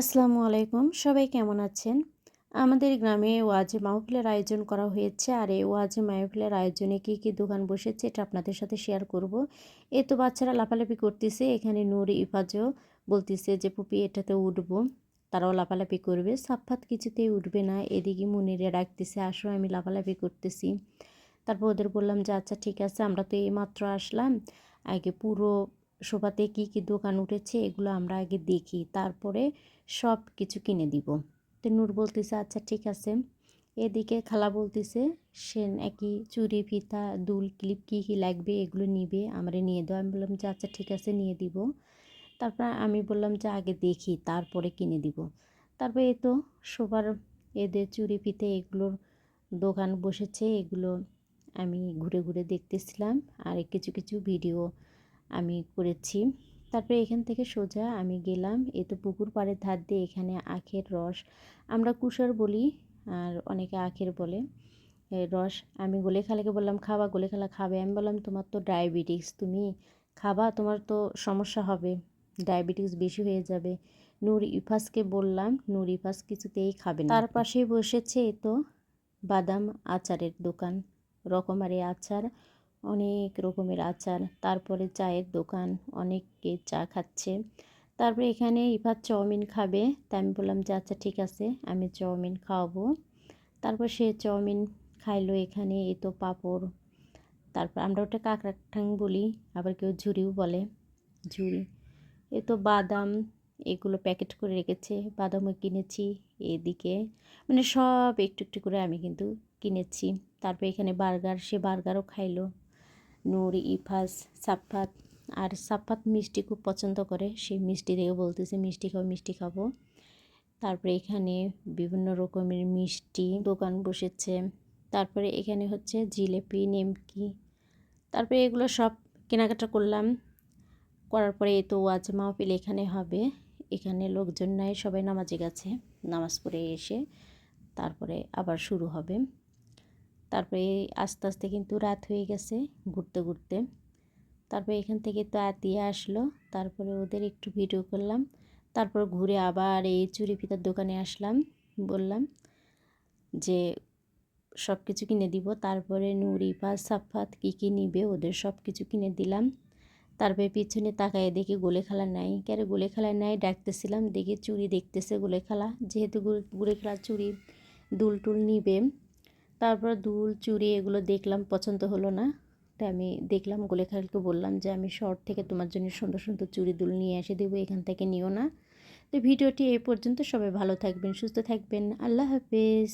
আসসালামু আলাইকুম। সবাই কেমন আছেন? আমাদের গ্রামে ওয়াজে মাহফিলের আয়োজন করা হয়েছে। আর এই ওয়াজে মাহফিলের আয়োজনে কি কি দোকান বসেছে এটা আপনাদের সাথে শেয়ার করব। এ তো বাচ্চারা লাফালাফি করতেছে। এখানে নূর ইফাজও বলতেছে যে পুপি এটাতে উঠবো। তারাও লাফালাফি করবে। সাফাত কিছুতেই উঠবে না। এদিকে মুনিরে ডাকতেছে, আসো, আমি লাফালাফি করতেছি। তারপর ওদের বললাম যে আচ্ছা ঠিক আছে, আমরা তো এইমাত্র আসলাম। আগে পুরো সোফাতে কি কি দোকান উঠেছে এগুলো আমরা আগে দেখি, তারপরে সব কিছু কিনে দিব। তো নূর বলতেছে আচ্ছা ঠিক আছে। এদিকে খালা বলতেছে, সে নাকি চুরি, ফিতা, দুল, ক্লিপ কী কী লাগবে এগুলো নিবে, আমরা নিয়ে দেবো আমি বললাম, যে আচ্ছা ঠিক আছে, নিয়ে দিব। তারপর আমি বললাম, যে আগে দেখি, তারপরে কিনে দিব। তারপরে এ তো সবার এদের চুরি, ফিতে এগুলোর দোকান বসেছে, এগুলো আমি ঘুরে ঘুরে দেখতেছিলাম। আর কিছু কিছু ভিডিও আমি করেছি। তারপরে এখান থেকে সোজা আমি গেলাম। এ তো পুকুর পাড়ের ধার দিয়ে এখানে আখের রস আমরা কুসার বলি আর অনেকে আখের বলে। রস আমি গোলে খালাকে বললাম খাবা গোলে খালা খাবে। আমি বললাম তোমার তো ডায়াবেটিস তুমি খাবা তোমার তো সমস্যা হবে ডায়াবেটিস বেশি হয়ে যাবে। নূর ইফাসকে বললাম নূর ইফাস কিছুতেই খাবে না। তার পাশেই বসেছে এ তো বাদাম আচারের দোকান রকমারি আচার অনেক রকমের আচার, তারপরে চায়ের দোকান অনেককে চা খাচ্ছে। তারপরে এখানে ইফাত চাউমিন খাবে তাই আমি বললাম যে আচ্ছা ঠিক আছে, আমি চাউমিন খাওয়াবো। তারপর সে চাউমিন খাইলো এখানে, এ তো পাঁপড়। তারপর আমরা ওটা কাঁকড়া ঠাং বলি, আবার কেউ ঝুড়িও বলে, ঝুড়ি। এ তো বাদাম, এগুলো প্যাকেট করে রেখেছে, বাদামও কিনেছি এদিকে। মানে সব একটু একটু করে আমি কিন্তু কিনেছি। তারপর এখানে বার্গার, সে বার্গারও খাইলো। নূর ইফাস সাফাত। আর সাফাত মিষ্টি খুব পছন্দ করে। সেই মিষ্টি থেকে বলতেছে, মিষ্টি খাব মিষ্টি খাব। তারপরে এখানে বিভিন্ন রকমের মিষ্টি দোকান বসেছে। তারপরে এখানে হচ্ছে জিলেপি, নেমকি। তারপরে এগুলো সব কেনাকাটা করলাম। করার পরে তো ওয়াজ মাহফিল এখানে হবে। এখানে লোকজন নাই, সবাই নামাজে গেছে। নামাজ পড়ে এসে তারপরে আবার শুরু হবে। তারপরে আস্তে আস্তে কিন্তু রাত হয়ে গেছে ঘুরতে ঘুরতে। তারপরে এখান থেকে তো আতিয়া আসলো। তারপরে ওদের একটু ভিডিও করলাম। তারপর ঘুরে আবার এই চুরি ফিতার দোকানে আসলাম। বললাম যে সব কিছু কিনে দিব। তারপরে নুরি বা সাফাত কী কী নিবে ওদের সব কিছু কিনে দিলাম। তারপরে পিছনে তাকায় দেখি গোলে খেলা নাই। কেন গোলে খেলা নাই? ডাকতেছিলাম, দেখি চুরি দেখতেছে গোলে খেলা যেহেতু গোলে খেলা চুরি দুল টুল নিবে। তারপর দুল, চুড়ি এগুলো দেখলাম, পছন্দ হলো না। তাই আমি দেখলাম, গোলেখালকে বললাম যে, আমি শর্ট থেকে তোমার জন্য সুন্দর সুন্দর চুড়ি, দুল নিয়ে এসে দেবো, এখান থেকে নিও না। তো ভিডিওটি এ পর্যন্ত। সবাই ভালো থাকবেন, সুস্থ থাকবেন। আল্লাহ হাফেজ।